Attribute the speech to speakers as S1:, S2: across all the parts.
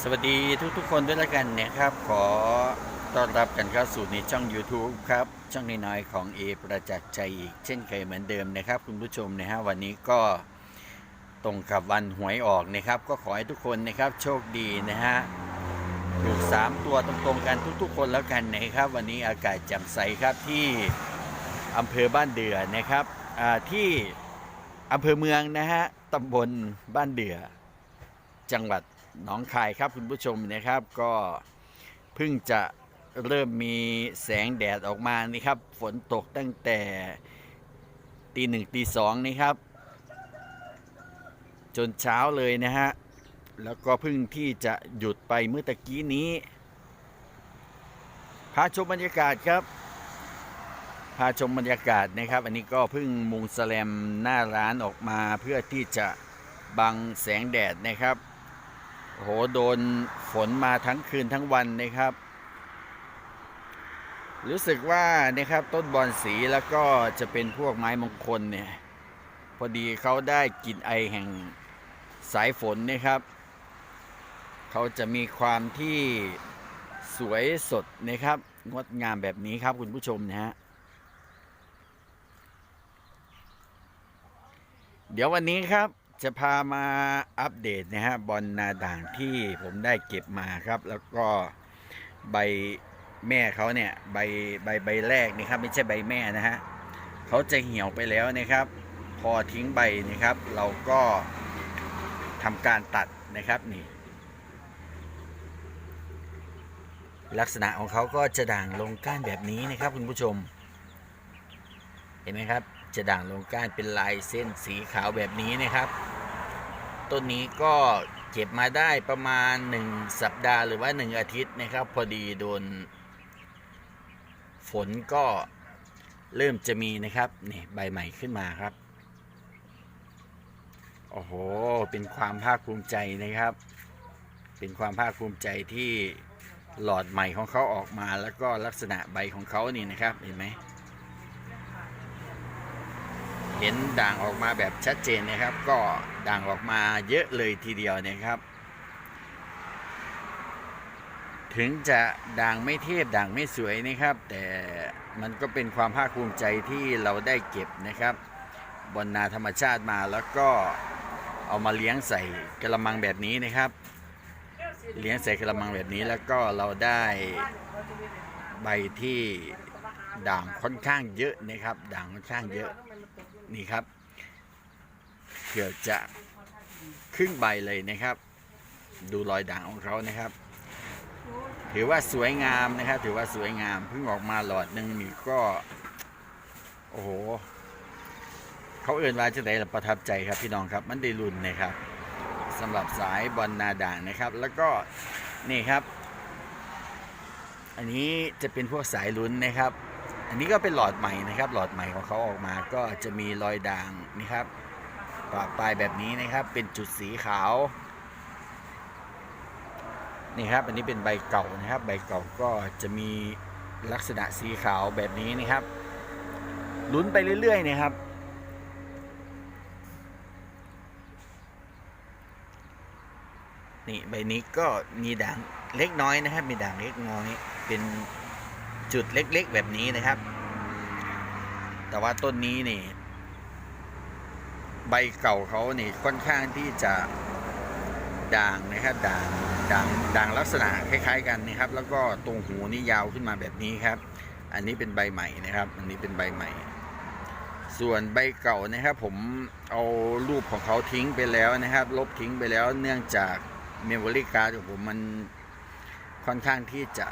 S1: สวัสดีทุกๆคนด้วยละกันนะครับ ขอต้อนรับกันเข้าสู่ในช่อง YouTube ครับ ช่องน้อยๆของเอประจักษ์ใจอีก เช่นเคยเหมือนเดิมนะครับ คุณผู้ชมนะฮะวันนี้ก็ตรงกับวันหวยออกนะครับ ก็ขอให้ทุกคนนะครับโชคดีนะฮะถูกสามตัวตรงๆกันทุกๆ คนแล้วกันนะครับ วันนี้อากาศแจ่มใสครับที่อำเภอบ้านเดือนะครับที่อำเภอเมืองนะฮะตำบลบ้านเดือ จังหวัด หนองคายครับคุณผู้ชมนะครับก็เพิ่งจะเริ่มมีแสงแดดออกมานี่ครับ ฝนตกตั้งแต่ตีหนึ่งตีสองนี่ครับ จนเช้าเลยนะฮะ แล้วก็เพิ่งที่จะหยุดไปเมื่อตะกี้นี้พาชมบรรยากาศครับพาชมบรรยากาศนะครับ อันนี้ก็เพิ่งมุงแสแลมหน้าร้านออกมาเพื่อที่จะบังแสงแดดนะครับ โอ้โห โดนฝนมาทั้งคืนทั้งวันนะครับ รู้สึกว่านะครับต้นบอนสีแล้วก็จะเป็นพวกไม้มงคลเนี่ย พอดีเขาได้กลิ่นไอแห่งสายฝนนะครับ เขาจะมีความที่สวยสดนะครับ งดงามแบบนี้ครับคุณผู้ชมนะฮะเดี๋ยววันนี้ครับ จะพามาอัปเดตนะฮะบอลนาด่างที่ผมได้เก็บมาครับ แล้วก็ใบแม่เขาเนี่ยใบใบใบแรกนี่ครับไม่ใช่ใบแม่นะฮะเขาจะเหี่ยวไปแล้วนะครับ พอทิ้งใบนะครับ เราก็ทำการตัดนะครับนี่ ลักษณะของเขาก็จะด่างลงก้านแบบนี้นะครับคุณผู้ชม เห็นไหมครับ จะด่างลงก้านเป็นลายเส้นสีขาวแบบนี้นะครับ ต้นนี้ก็เก็บมาได้ประมาณ 1 สัปดาห์หรือว่า 1 อาทิตย์นะครับ พอดีโดน ฝนก็เริ่มจะมีนะครับนี่ใบใหม่ขึ้นมาครับ โอ้โห เป็นความภาคภูมิใจนะครับ เป็นความภาคภูมิใจที่หลอดใหม่ของเขาออกมาแล้วก็ลักษณะใบของเขานี่นะครับเห็นไหม เห็นด่างออกมาแบบชัดเจนนะครับ ก็ด่างออกมาเยอะเลยทีเดียวนะครับ ถึงจะด่างไม่เทพด่างไม่สวยนะครับ แต่มันก็เป็นความภาคภูมิใจที่เราได้เก็บนะครับ บนนาธรรมชาติมาแล้วก็เอามาเลี้ยงใส่กระมังแบบนี้นะครับ เลี้ยงใส่กระมังแบบนี้แล้วก็เราได้ใบที่ด่างค่อนข้างเยอะนะครับ ด่างค่อนข้างเยอะ นี่ครับเกือบจะครึ่งใบเลยนะครับ ดูรอยด่างของเขานะครับ ถือว่าสวยงามนะครับ ถือว่าสวยงามเพิ่งออกมาหลอดหนึ่งนี่ก็ โอ้โหเขาเอื่นว่าจะได้ประทับใจครับพี่น้องครับ มันได้รุ่นนะครับสำหรับสายบอลนาด่างนะครับ แล้วก็นี่ครับ อันนี้จะเป็นพวกสายลุ้นนะครับ อันนี้ก็เป็นหลอดใหม่นะครับ หลอดใหม่ของเขาออกมาก็จะมีรอยด่างนะครับปะปลายแบบนี้นะครับเป็นจุดสีขาวนี่ครับอันนี้เป็นใบเก่านะครับ ใบเก่าก็จะมีลักษณะสีขาวแบบนี้นะครับลุ้นไปเรื่อยๆนะครับ นี่ใบนี้ก็มีด่างเล็กน้อยนะครับ มีด่างเล็กน้อยเป็น จุดเล็ก ๆ แบบนี้นะครับ แต่ว่าต้นนี้นี่ ใบเก่าเขานี่ค่อนข้างที่จะด่างนะครับด่างด่างด่างลักษณะคล้าย ๆ กันนะครับ แล้วก็ตรงหูนี่ยาวขึ้นมาแบบนี้ครับ อันนี้เป็นใบใหม่นะครับ อันนี้เป็นใบใหม่ ส่วนใบเก่านะครับผมเอารูปของเขาทิ้งไปแล้วนะครับ ลบทิ้งไปแล้วเนื่องจากเมมโมรี่การ์ดของผมมันค่อนข้างที่จะ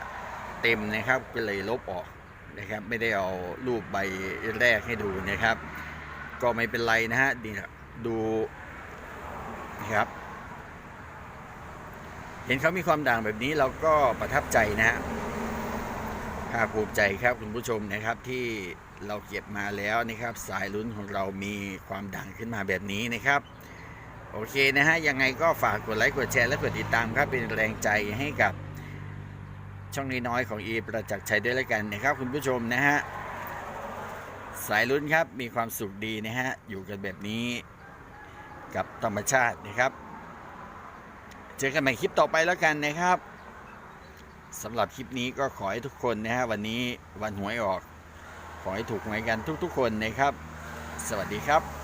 S1: เต็มนะครับก็เลยลบออกนะครับ ไม่ได้เอารูปใบแรกให้ดูนะครับ ก็ไม่เป็นไรนะฮะดีดูนะครับ เห็นเขามีความด่างแบบนี้เราก็ประทับใจนะฮะภาคภูมิใจครับคุณผู้ชมนะครับที่เราเก็บมาแล้วนะครับ สายลุ้นของเรามีความด่างขึ้นมาแบบนี้นะครับ โอเคนะฮะยังไงก็ฝากกดไลค์กดแชร์และกดติดตามครับเป็นแรงใจให้กับ ช่องน้อยๆของอีประจักษ์ชัยด้วยแล้วกันนะครับคุณผู้ชมนะฮะสายลุ้นครับมีความสุขดีนะฮะอยู่กันแบบนี้กับธรรมชาตินะครับ เจอกันใหม่คลิปต่อไปแล้วกันนะครับสำหรับคลิปนี้ก็ขอให้ทุกคนนะฮะวันนี้วันหวยออก ขอให้ถูกหวยกันทุกๆคนนะครับ สวัสดีครับ